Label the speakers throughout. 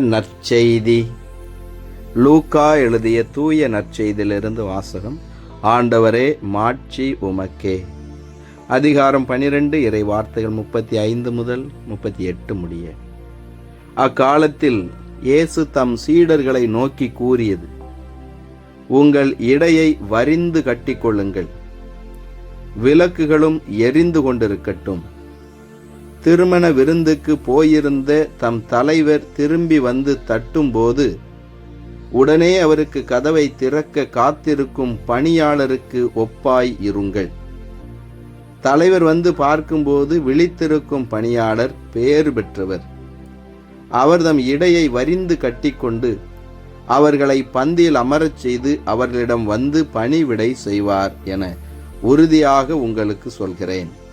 Speaker 1: நற்செய்தி. லூக்கா எழுதிய தூய நற்செய்தியிலிருந்து வாசகம் ஆண்டவரே மாட்சி உமக்கே. அதிகாரம் பனிரெண்டு இறை வார்த்தைகள் முப்பத்தி ஐந்து முதல் முப்பத்தி எட்டு முடிய. அக்காலத்தில் இயேசு தம் சீடர்களை நோக்கி கூறியது உங்கள் இடையை வரிந்து கட்டிக்கொள்ளுங்கள். விளக்குகளும் எரிந்து கொண்டிருக்கட்டும். திருமண விருந்துக்கு போயிருந்த தம் தலைவர் திரும்பி வந்து தட்டும்போது உடனே அவருக்கு கதவை திறக்க காத்திருக்கும் பணியாளருக்கு ஒப்பாய் இருங்கள். தலைவர் வந்து பார்க்கும்போது விழித்திருக்கும் பணியாளர் பேறு பெற்றவர். அவர் தம் இடையை வரிந்து கட்டிக்கொண்டு அவர்களை பந்தியில் அமரச் செய்து அவர்களிடம் வந்து பணிவிடை செய்வார் என உறுதியாக உங்களுக்கு சொல்கிறேன்.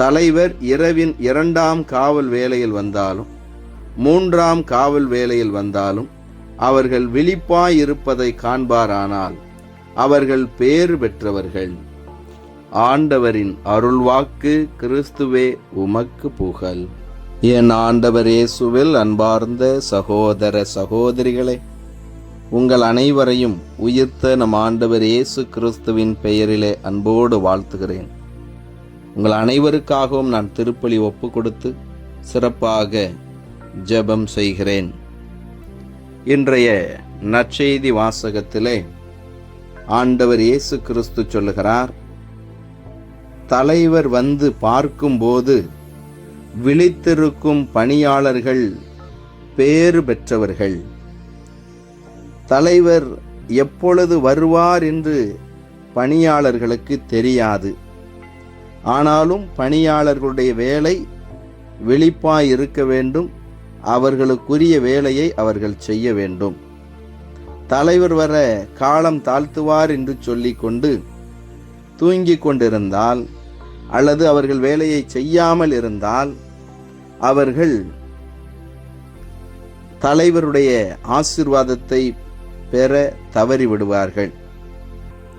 Speaker 1: தலைவர் இரவின் இரண்டாம் காவல் வேலையில் வந்தாலும் மூன்றாம் காவல் வேலையில் வந்தாலும் அவர்கள் விழிப்பாயிருப்பதை காண்பாரானால் அவர்கள் பேறு பெற்றவர்கள். ஆண்டவரின் அருள்வாக்கு கிறிஸ்துவே உமக்கு புகழ். என் ஆண்டவர் இயேசுவில் அன்பார்ந்த சகோதர சகோதரிகளே உங்கள் அனைவரையும் உயிர்த்த நம் ஆண்டவர் இயேசு கிறிஸ்துவின் பெயரிலே அன்போடு வாழ்த்துகிறேன். உங்கள் அனைவருக்காகவும் நான் திருப்பலி ஒப்பு கொடுத்து சிறப்பாக ஜெபம் செய்கிறேன். இன்றைய நற்செய்தி வாசகத்திலே ஆண்டவர் இயேசு கிறிஸ்து சொல்லுகிறார் தலைவர் வந்து பார்க்கும்போது விழித்திருக்கும் பணியாளர்கள் பேறு பெற்றவர்கள். தலைவர் எப்பொழுது வருவார் என்று பணியாளர்களுக்கு தெரியாது. ஆனாலும் பணியாளர்களுடைய வேலை விழிப்பாய் இருக்க வேண்டும். அவர்களுக்குரிய வேலையை அவர்கள் செய்ய வேண்டும். தலைவர் வர காலம் தாழ்த்துவார் என்று சொல்லிக்கொண்டு தூங்கிக் கொண்டிருந்தால் அல்லது அவர்கள் வேலையை செய்யாமல் இருந்தால் அவர்கள் தலைவருடைய ஆசிர்வாதத்தை பெற தவறிவிடுவார்கள்.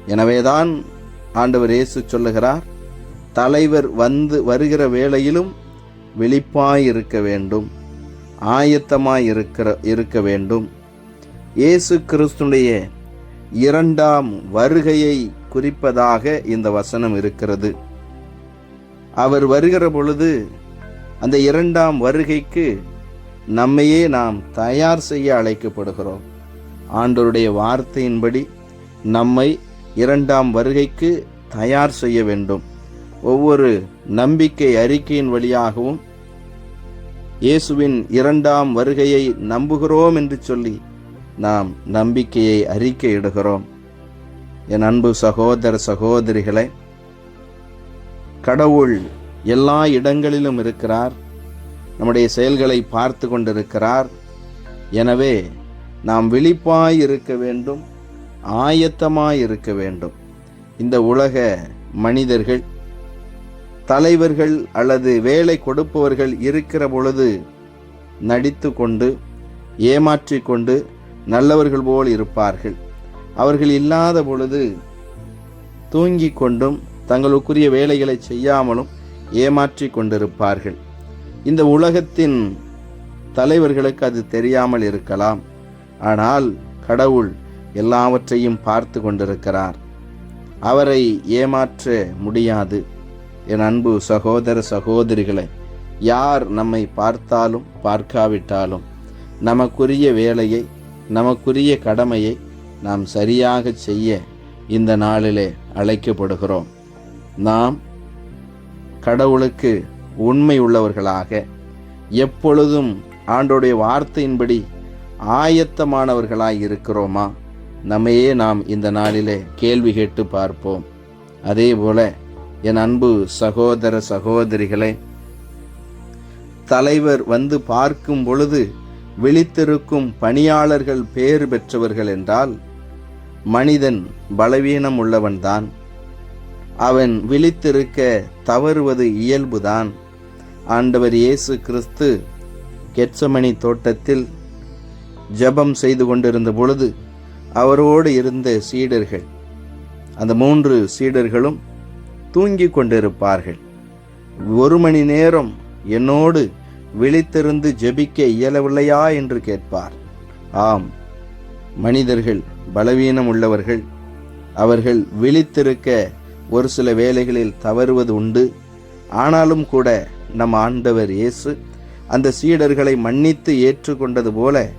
Speaker 1: எனவேதான் ஆண்டவர் இயேசு சொல்லுகிறார் தலைவர் வந்து வருகிற வேளையிலும் விழிப்பாய் இருக்க வேண்டும் ஆயத்தமாய் இருக்கிற இருக்க வேண்டும். இயேசு கிறிஸ்துடைய இரண்டாம் வருகையை குறிப்பதாக இந்த வசனம் இருக்கிறது. அவர் வருகிற பொழுது அந்த இரண்டாம் வருகைக்கு நம்மையே நாம் தயார் செய்ய அழைக்கப்படுகிறோம். ஆண்டோருடைய வார்த்தையின்படி நம்மை இரண்டாம் வருகைக்கு தயார் செய்ய வேண்டும். ஒவ்வொரு நம்பிக்கை அறிக்கையின் வழியாகவும் இயேசுவின் இரண்டாம் வருகையை நம்புகிறோம் என்று சொல்லி நாம் நம்பிக்கையை அறிக்கையிடுகிறோம். என் அன்பு சகோதர சகோதரிகளை கடவுள் எல்லா இடங்களிலும் இருக்கிறார். நம்முடைய செயல்களை பார்த்து கொண்டிருக்கிறார். எனவே நாம் விழிப்பாய் இருக்க வேண்டும் ஆயத்தமாய் இருக்க வேண்டும். இந்த உலக மனிதர்கள் தலைவர்கள் அல்லது வேலை கொடுப்பவர்கள் இருக்கிற பொழுது நடித்து கொண்டு ஏமாற்றி கொண்டு நல்லவர்கள் போல் இருப்பார்கள். அவர்கள் இல்லாத பொழுது தூங்கிக் கொண்டும் தங்களுக்குரிய வேலைகளை செய்யாமலும் ஏமாற்றி கொண்டிருப்பார்கள் இந்த உலகத்தின் தலைவர்களுக்கு அது தெரியாமல் இருக்கலாம். ஆனால் கடவுள் எல்லாவற்றையும் பார்த்து கொண்டிருக்கிறார். அவரை ஏமாற்ற முடியாது. என் அன்பு சகோதர சகோதரிகளை யார் நம்மை பார்த்தாலும் பார்க்காவிட்டாலும் நமக்குரிய வேலையை நமக்குரிய கடமையை நாம் சரியாக செய்ய இந்த நாளிலே அழைக்கப்படுகிறோம். நாம் கடவுளுக்கு உண்மை உள்ளவர்களாக எப்பொழுதும் ஆண்டோடைய வார்த்தையின்படி ஆயத்தமானவர்களாய் இருக்கிறோமா? நம்மையே நாம் இந்த நாளிலே கேள்வி கேட்டு பார்ப்போம். அதே போல என் அன்பு சகோதர சகோதரிகளே தலைவர் வந்து பார்க்கும் பொழுது விழித்திருக்கும் பணியாளர்கள் பேறு பெற்றவர்கள் என்றால் மனிதன் பலவீனம் உள்ளவன்தான். அவன் விழித்திருக்க தவறுவது இயல்புதான். ஆண்டவர் இயேசு கிறிஸ்து கெட்சமணி தோட்டத்தில் ஜெபம் செய்து கொண்டிருந்த பொழுது அவரோடு இருந்த சீடர்கள் அந்த மூன்று சீடர்களும் தூங்கிக் கொண்டிருப்பார்கள் ஒரு மணி நேரம் என்னோடு விழித்திருந்து ஜெபிக்க இயலவில்லையா என்று கேட்பார். ஆம் மனிதர்கள் பலவீனம் உள்ளவர்கள். அவர்கள் விழித்திருக்க ஒரு சில வேலைகளில் தவறுவது உண்டு. ஆனாலும் கூட நம் ஆண்டவர் இயேசு அந்த சீடர்களை மன்னித்து ஏற்றுக்கொண்டது போல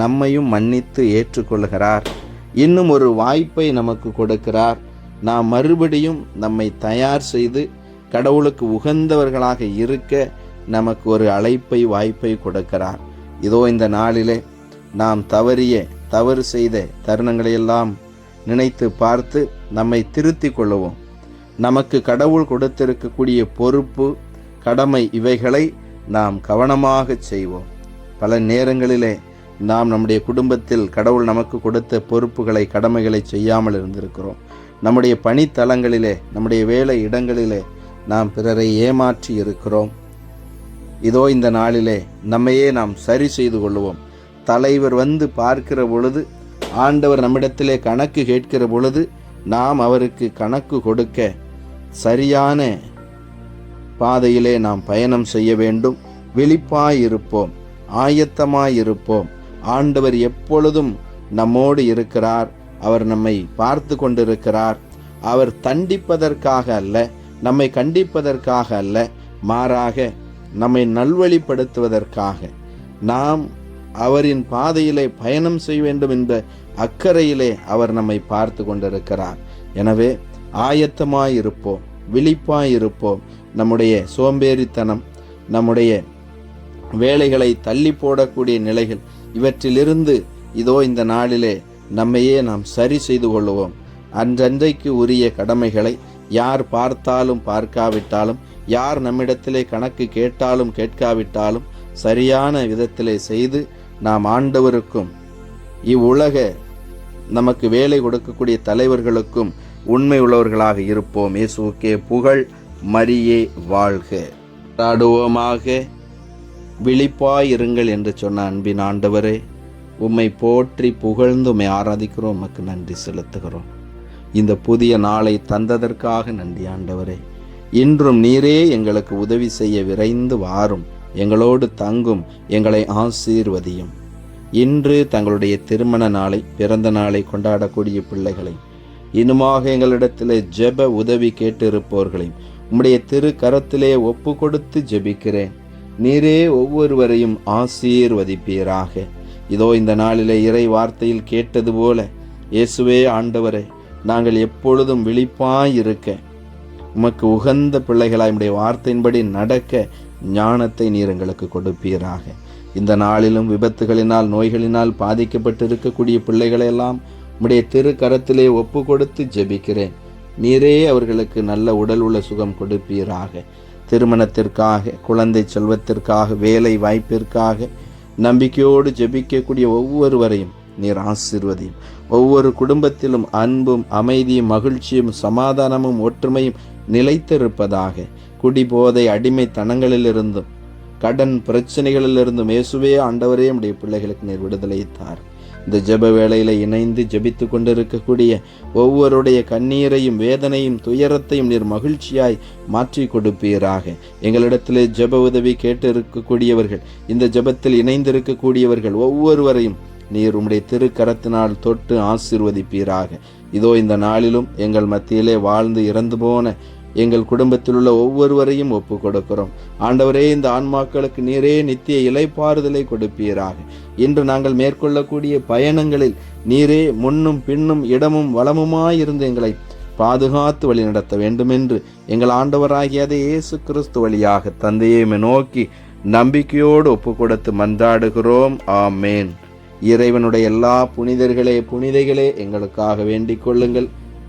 Speaker 1: நம்மையும் மன்னித்து ஏற்றுக்கொள்கிறார். இன்னும் ஒரு வாய்ப்பை நமக்கு கொடுக்கிறார். நாம் மறுபடியும் நம்மை தயார் செய்து கடவுளுக்கு உகந்தவர்களாக இருக்க நமக்கு ஒரு அழைப்பை வாய்ப்பை கொடுக்கிறார். இதோ இந்த நாளிலே நாம் தவறிய தவறு செய்த தருணங்களையெல்லாம் நினைத்து பார்த்து நம்மை திருத்தி கொள்ளுவோம். நமக்கு கடவுள் கொடுத்திருக்கக்கூடிய பொறுப்பு கடமை இவைகளை நாம் கவனமாக செய்வோம். பல நேரங்களிலே நாம் நம்முடைய குடும்பத்தில் கடவுள் நமக்கு கொடுத்த பொறுப்புகளை கடமைகளை செய்யாமல் இருந்திருக்கிறோம். நம்முடைய பணித்தலங்களிலே நம்முடைய வேலை இடங்களிலே நாம் பிறரை ஏமாற்றி இருக்கிறோம். இதோ இந்த நாளிலே நம்மையே நாம் சரி செய்து கொள்வோம் தலைவர் வந்து பார்க்கிற பொழுது ஆண்டவர் நம்மிடத்திலே கணக்கு கேட்கிற பொழுது நாம் அவருக்கு கணக்கு கொடுக்க சரியான பாதையிலே நாம் பயணம் செய்ய வேண்டும். விழிப்பாயிருப்போம் ஆயத்தமாயிருப்போம் ஆண்டவர் எப்பொழுதும் நம்மோடு இருக்கிறார். அவர் நம்மை பார்த்து கொண்டிருக்கிறார். அவர் தண்டிப்பதற்காக அல்ல நம்மை கண்டிப்பதற்காக அல்ல மாறாக நம்மை நல்வழிப்படுத்துவதற்காக. நாம் அவரின் பாதையிலே பயணம் செய்ய வேண்டும் என்ற அக்கறையிலே அவர் நம்மை பார்த்து கொண்டிருக்கிறார். எனவே ஆயத்தமாயிருப்போம் விழிப்பாயிருப்போம். நம்முடைய சோம்பேறித்தனம் நம்முடைய வேலைகளை தள்ளி போடக்கூடிய நிலைகள் இவற்றிலிருந்து இதோ இந்த நாளிலே நம்மையே நாம் சரி செய்து கொள்ளுவோம். அன்றன்றைக்கு உரிய கடமைகளை யார் பார்த்தாலும் பார்க்காவிட்டாலும் யார் நம்மிடத்திலே கணக்கு கேட்டாலும் கேட்காவிட்டாலும் சரியான விதத்திலே செய்து நாம் ஆண்டவருக்கும் இவ்வுலக நமக்கு வேலை கொடுக்கக்கூடிய தலைவர்களுக்கும் உண்மை உள்ளவர்களாக இருப்போம். இயேசுக்கே புகழ் மரியே வாழ்க. பாடுவோமாக விழிப்பாயிருங்கள் என்று சொன்ன அன்பின் ஆண்டவரே உம்மை போற்றி புகழ்ந்து உம்மை ஆராதிக்கிறோம். உமக்கு நன்றி செலுத்துகிறோம். இந்த புதிய நாளை தந்ததற்காக நன்றி ஆண்டவரே. இன்றும் நீரே எங்களுக்கு உதவி செய்ய விரைந்து வாரும். எங்களோடு தங்கும் எங்களை ஆசீர்வதியும். இன்று தங்களுடைய திருமண நாளை பிறந்த நாளை கொண்டாடக்கூடிய பிள்ளைகளை இன்னுமாக எங்களிடத்திலே ஜெப உதவி கேட்டிருப்பவர்களையும் உம்முடைய திரு கரத்திலே ஒப்பு கொடுத்து ஜெபிக்கிறேன். நீரே ஒவ்வொருவரையும் ஆசீர்வதிப்பீராக. இதோ இந்த நாளிலே இறை வார்த்தையில் கேட்டது போல இயேசுவே ஆண்டவரே நாங்கள் எப்பொழுதும் விழிப்பாயிருக்க உமக்கு உகந்த பிள்ளைகளாய் உடைய வார்த்தையின்படி நடக்க ஞானத்தை நீர் எங்களுக்கு கொடுப்பீராக. இந்த நாளிலும் விபத்துகளினால் நோய்களினால் பாதிக்கப்பட்டு இருக்கக்கூடிய பிள்ளைகளை எல்லாம் உம்முடைய திரு கரத்திலே ஒப்பு கொடுத்து ஜெபிக்கிறேன். நீரே அவர்களுக்கு நல்ல உடல் உள்ள சுகம் கொடுப்பீராக. திருமணத்திற்காக குழந்தை செல்வத்திற்காக வேலை வாய்ப்பிற்காக நம்பிக்கையோடு ஜெபிக்கக்கூடிய ஒவ்வொருவரையும் நீர் ஆசிர்வதியும். ஒவ்வொரு குடும்பத்திலும் அன்பும் அமைதியும் மகிழ்ச்சியும் சமாதானமும் ஒற்றுமையும் நிலைத்திருப்பதாக. குடிபோதை அடிமைத்தனங்களிலிருந்தும் கடன் பிரச்சனைகளிலிருந்தும் இயேசுவே ஆண்டவரே உடைய பிள்ளைகளுக்கு நீர் விடுதலை தார் இந்த ஜெப வேளையில் இணைந்து ஜெபித்து கொண்டிருக்கக்கூடிய ஒவ்வொருடைய கண்ணீரையும் வேதனையும் துயரத்தையும் நீர் மகிழ்ச்சியாய் மாற்றி கொடுப்பீராக. எங்களிடத்திலே ஜெப உதவி கேட்டு இருக்கக்கூடியவர்கள் இந்த ஜெபத்தில் இணைந்திருக்கக்கூடியவர்கள் ஒவ்வொருவரையும் நீர் உம்முடைய திருக்கரத்தினால் தொட்டு ஆசீர்வதிப்பீராக. இதோ இந்த நாளிலும் எங்கள் மத்தியிலே வாழ்ந்து இறந்து போன எங்கள் குடும்பத்தில் உள்ள ஒவ்வொருவரையும் ஒப்பு கொடுக்கிறோம் ஆண்டவரே இந்த ஆன்மாக்களுக்கு நீரே நித்திய இலைப்பாறுதலை கொடுப்பீராக. இன்று நாங்கள் மேற்கொள்ளக்கூடிய பயணங்களில் நீரே முன்னும் பின்னும் இடமும் வளமுமாயிருந்து எங்களை பாதுகாத்து வழி நடத்த வேண்டுமென்று எங்கள் ஆண்டவராகியதை இயேசு கிறிஸ்து வழியாக தந்தையை நோக்கி நம்பிக்கையோடு ஒப்பு கொடுத்து மன்றாடுகிறோம். ஆமேன். இறைவனுடைய எல்லா புனிதர்களே புனிதைகளே எங்களுக்காக வேண்டிக் கொள்ளுங்கள்.